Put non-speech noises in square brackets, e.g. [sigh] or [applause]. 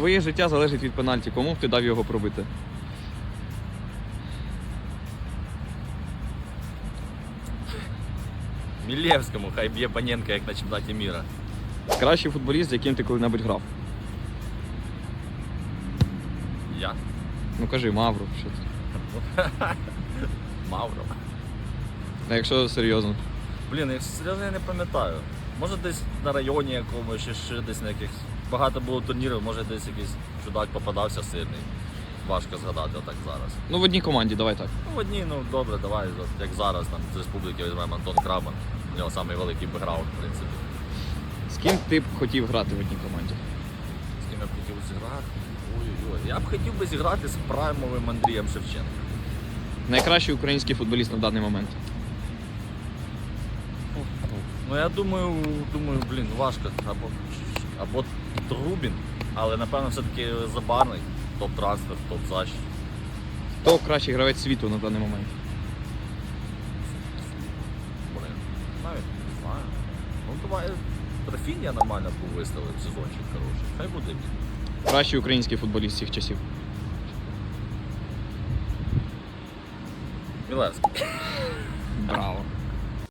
твоє життя залежить від пенальті. Кому б ти дав його пробити? Мілєвському, хай б'є Паненка, як на чемпіонаті міра. Кращий футболіст, з яким ти коли-небудь грав. Я? Ну кажи, Мавро, що ти. [laughs] Мавро. А якщо серйозно. Блін, якщо серйозно я не пам'ятаю. Може десь на районі якомусь, чи ще десь на якихось. Багато було турнірів, може десь якийсь чудак попадався сильний. Важко згадати отак зараз. Ну в одній команді, давай так. Ну, в одній, ну добре, давай, от як зараз там з республіки візьмемо Антон Крабан. У нього самий великий бекграунд, в принципі. З ким ти б хотів грати в одній команді? З ким я б хотів зіграти. Ой-ой-ой. Я б хотів би зіграти з праймовим Андрієм Шевченком. Найкращий український футболіст на даний момент. Ну я думаю, думаю, блін, важко. Або, або Трубін, але напевно все-таки забарний. Топ-трансфер, топ-защит. Хто кращий гравець світу на даний момент? Блин, навіть не знаю. Ну давай Рафінія нормально був виставив сезончик хороший. Хай буде він. Кращий український футболіст всіх часів. Мілевський. Браво.